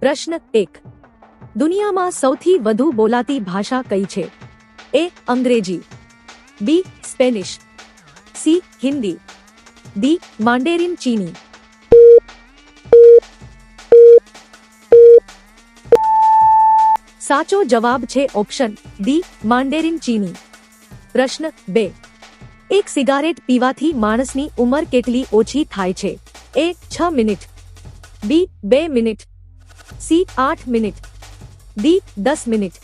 પ્રશ્ન એક. દુનિયામાં સૌથી વધુ બોલાતી ભાષા કઈ છે? એ અંગ્રેજી, B Spanish, C Hindi, D Mandarin ચીની. સાચો જવાબ છે ઓપ્શન ડી માંડેરિન ચીની. પ્રશ્ન બે. એક સિગારેટ પીવાથી માણસની ઉંમર કેટલી ઓછી થાય છે? એ છ મિનિટ, બી બે મિનિટ સી આઠ મિનિટ ડી દસ મિનિટ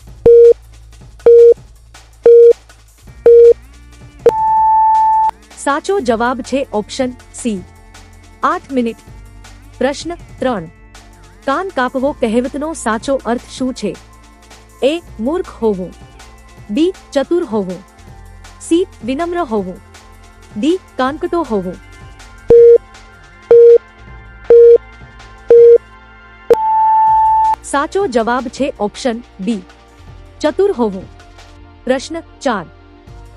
સાચો જવાબ છે ઓપ્શન સી આઠ મિનિટ પ્રશ્ન ત્રણ કાન કાપવો કહેવતનો સાચો અર્થ શું છે એ મૂર્ખ હોવું બી ચતુર હોવું સી વિનમ્ર હોવું ડી કાનકટો હોવું સાચો જવાબ છે ઓપ્શન બી. ચતુર હોવું. પ્રશ્ન ચાર.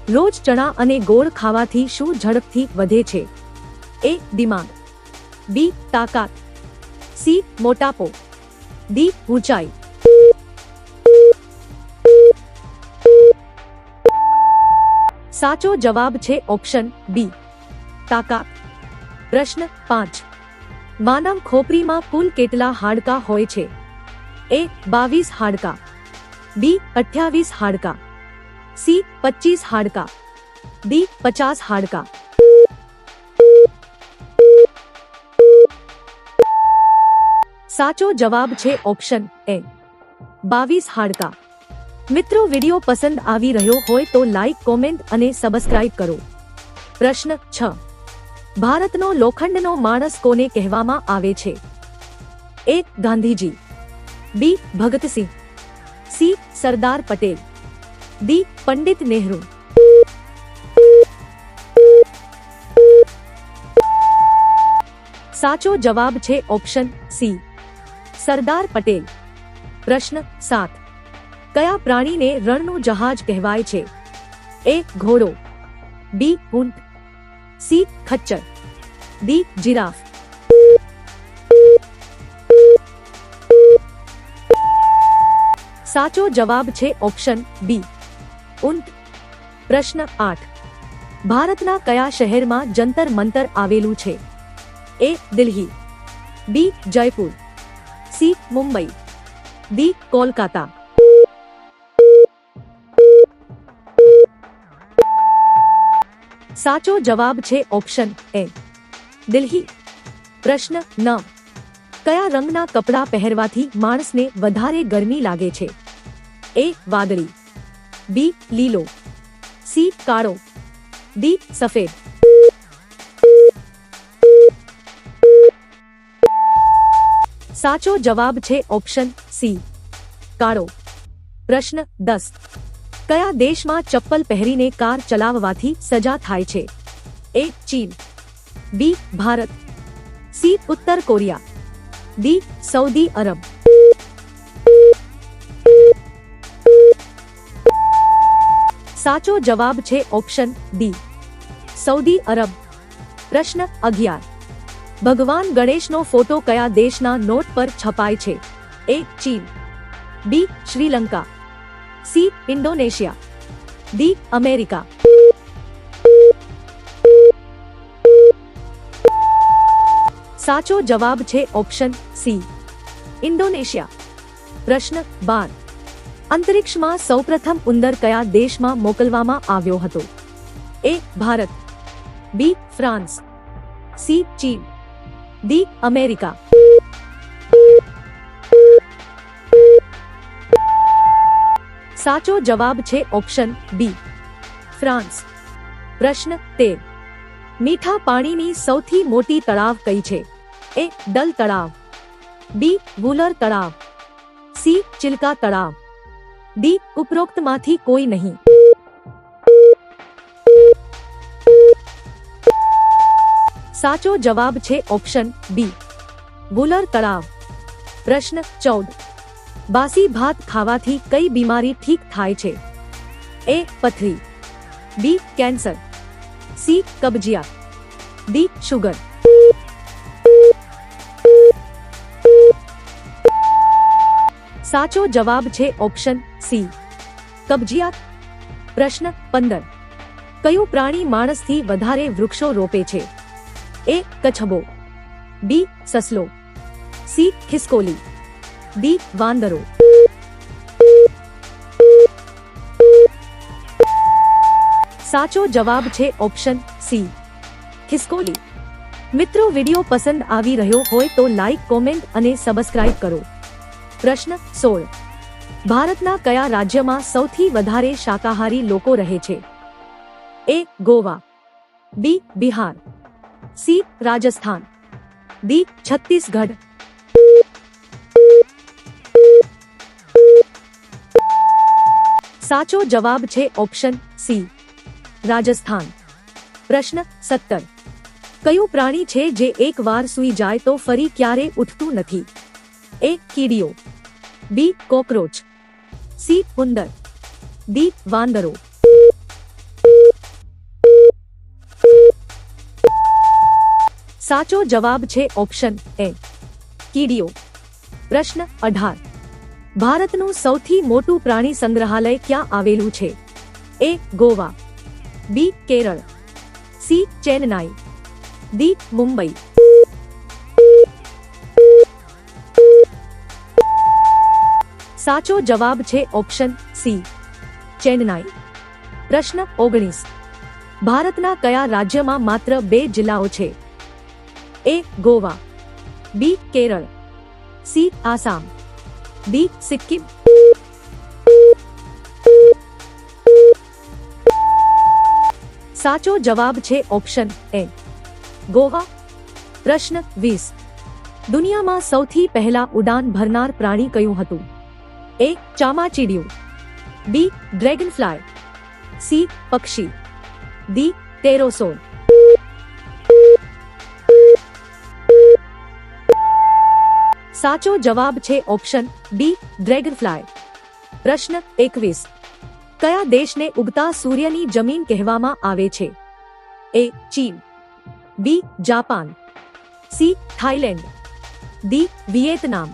રોજ ચણા અને ગોળ ખાવાથી શું ઝડપથી વધે છે? એ, દિમાગ. બી, તાકાત. સી, મોટાપો. ડી, ઊંચાઈ. સાચો જવાબ છે ઓપ્શન બી. તાકાત. પ્રશ્ન પાંચ. માનવ ખોપરીમાં કુલ કેટલા હાડકા હોય છે? એ બાવીસ હાડકા. બી અઠ્યાવીસ હાડકા. સી પચીસ હાડકા. ડી પચાસ હાડકા. સાચો જવાબ છે ઓપ્શન એ. બાવીસ હાડકા. મિત્રો, વીડિયો પસંદ આવી રહ્યો હોય તો લાઈક, કોમેન્ટ અને સબસ્ક્રાઇબ કરો. પ્રશ્ન છ. ભારતનો લોખંડનો માણસ કોને કહેવામાં આવે છે? A Gandhiji. B Bhagat Singh C Sardar Patel D Pandit Nehru સાચો જવાબ છે ઓપ્શન સી સરદાર પટેલ પ્રશ્ન સાત કયા પ્રાણીને રણનું જહાજ કહેવાય છે એ ઘોડો બી ઊંટ સી ખચ્ચર ડી જીરાફ સાચો જવાબ છે ઓપ્શન બી. ઊંટ. પ્રશ્ન આઠ. ભારતના કયા શહેરમાં જંતર મંતર આવેલું છે? A. Delhi. B. Jaipur. C. Mumbai. D. Kolkata. સાચો જવાબ છે ઓપ્શન એ. દિલ્હી. પ્રશ્ન નવ કયા રંગના કપડાં પહેરવાથી માણસને વધારે ગરમી લાગે છે? એ વાદળી બી લીલો સી કાળો ડી સફેદ સાચો જવાબ છે ઓપ્શન સી કાળો પ્રશ્ન દસ કયા દેશમાં ચપ્પલ પહેરીને કાર ચલાવવાથી સજા થાય છે એ ચીન બી ભારત સી ઉત્તર કોરિયા ડી સૌદી અરબ સાચો જવાબ છે ઓપ્શન ડી સૌદી અરબ પ્રશ્ન અગિયાર ભગવાન ગણેશનો ફોટો કયા દેશના નોટ પર છપાય છે એ ચીન B Sri Lanka C Indonesia D America સાચો જવાબ છે ઓપ્શન સી ઇન્ડોનેશિયા પ્રશ્ન બાર અંતરિક્ષમાં સૌપ્રથમ ઉંદર કયા દેશમાં મોકલવામાં આવ્યો હતો? A, Bharat. B, France. C, ચીન. D, America. સાચો જવાબ છે ઓપ્શન બી, ફ્રાન્સ. પ્રશ્ન તેર. મીઠા પાણીની સૌથી મોટી તળાવ કઈ છે? એ ડલ તળાવ. બી વુલર તળાવ. સી, ચિલકા તળાવ. ડી ઉપરોક્તમાંથી કોઈ નહીં સાચો જવાબ છે ઓપ્શન બી વુલર તળાવ પ્રશ્ન ચૌદ બાસી ભાત ખાવાથી કઈ બીમારી ઠીક થાય છે એ પથરી બી કેન્સર સી કબજિયાત ડી શુગર સાચો જવાબ છે ઓપ્શન સી. કબજિયાત. પ્રશ્ન પંદર. કયું પ્રાણી માણસથી વધારે વૃક્ષો રોપે છે? એ, કચ્છબો. બી, સસલો. સી, ખિસકોલી. ડી, વાંદરો. સાચો જવાબ છે ઓપ્શન સી. ખિસકોલી. મિત્રો, વિડિયો પસંદ આવી રહ્યો હોય તો લાઈક, કોમેન્ટ અને સબસ્ક્રાઇબ કરો. પ્રશ્ન સોળ. ભારતના કયા રાજ્યમાં સૌથી વધારે શાકાહારી લોકો રહે છે? A Goa. B Bihar. C Rajasthan. D Chhattisgarh. સાચો જવાબ છે ઓપ્શન સી રાજસ્થાન. પ્રશ્ન સત્તર. કયું પ્રાણી છે જે એકવાર સૂઈ જાય તો ફરી ક્યારે ઉઠતું નથી? એ કીડીઓ. બી કોકરોચ સી ઉંદર ડી વાંદરો સાચો જવાબ છે ઓપ્શન એ કીડીઓ. પ્રશ્ન અઢાર. ભારતનું સૌથી મોટું પ્રાણી સંગ્રહાલય ક્યાં આવેલું છે? A Goa. B Kerala. C Chennai. D Mumbai. સાચો જવાબ છે ઓપ્શન સી. ચેન્નાઈ. પ્રશ્ન ઓગણીસ. ભારતના કયા રાજ્યમાં માત્ર બે જિલ્લાઓ છે? A, Goa. B, Kerala. C, Assam. D, Sikkim. સાચો જવાબ છે ઓપ્શન એ, ગોવા. પ્રશ્ન વીસ. દુનિયામાં સૌથી પહેલા ઉડાન ભરનાર પ્રાણી કયું હતું? એ ચામાચીડિયું બી ડ્રેગન ફ્લાય સી પક્ષી ડી ટેરોસોર સાચો જવાબ છે ઓપ્શન બી ડ્રેગન ફ્લાય પ્રશ્ન એકવીસ. કયા દેશને ઉગતા સૂર્યની જમીન કહેવામાં આવે છે? એ ચીન B Japan C Thailand D Vietnam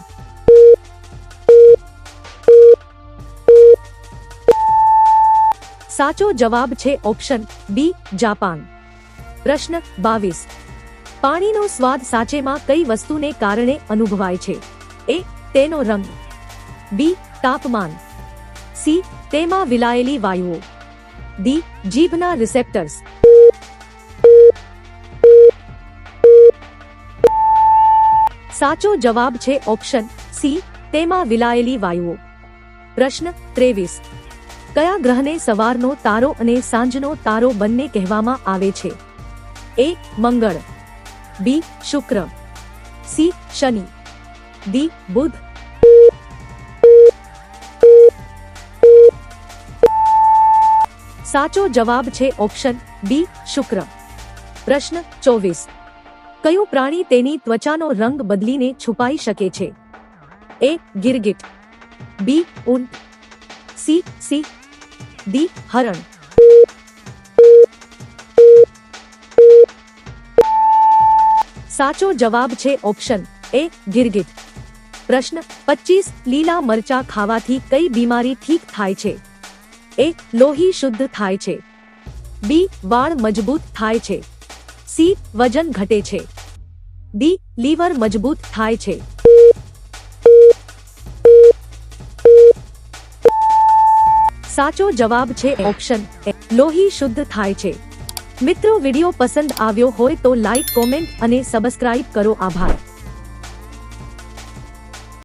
સાચો જવાબ છે ઓપ્શન બી, જાપાન. પ્રશ્ન બાવીસ. પાણીનો સ્વાદ સાચેમાં કઈ વસ્તુને કારણે અનુભવાય છે? એ, તેનો રંગ. બી, તાપમાન. સી, તેમાં વિલાયેલી વાયુઓ. ડી, જીભના રિસેપ્ટર્સ. સાચો જવાબ છે ઓપ્શન સી, તેમાં વિલાયેલી વાયુઓ. પ્રશ્ન ત્રેવીસ. કયા ગ્રહને સવારનો તારો અને સાંજનો તારો બંને કહેવામાં આવે છે? એ, મંગળ. બી, શુક્ર. સી, શનિ. ડી, બુધ. સાચો જવાબ છે ઓપ્શન બી, શુક્ર. પ્રશ્ન ચોવીસ. કયું પ્રાણી તેની ત્વચાનો રંગ બદલીને છુપાઈ શકે છે? એ, ગિરગિટ. બી, ઊંટ. સી સી ડી હરણ સાચો જવાબ છે ઓપ્શન એ ગિરગિટ પ્રશ્ન પચીસ લીલા મરચા ખાવાથી કઈ બીમારી ઠીક થાય છે એ લોહી શુદ્ધ થાય છે બી વાળ મજબૂત થાય છે સી વજન ઘટે છે ડી લીવર મજબૂત થાય છે સાચો જવાબ છે ઓપ્શન લોહી શુદ્ધ થાય છે. મિત્રો, વીડિયો પસંદ આવ્યો હોય તો લાઈક કોમેન્ટ અને સબસ્ક્રાઇબ કરો. આભાર.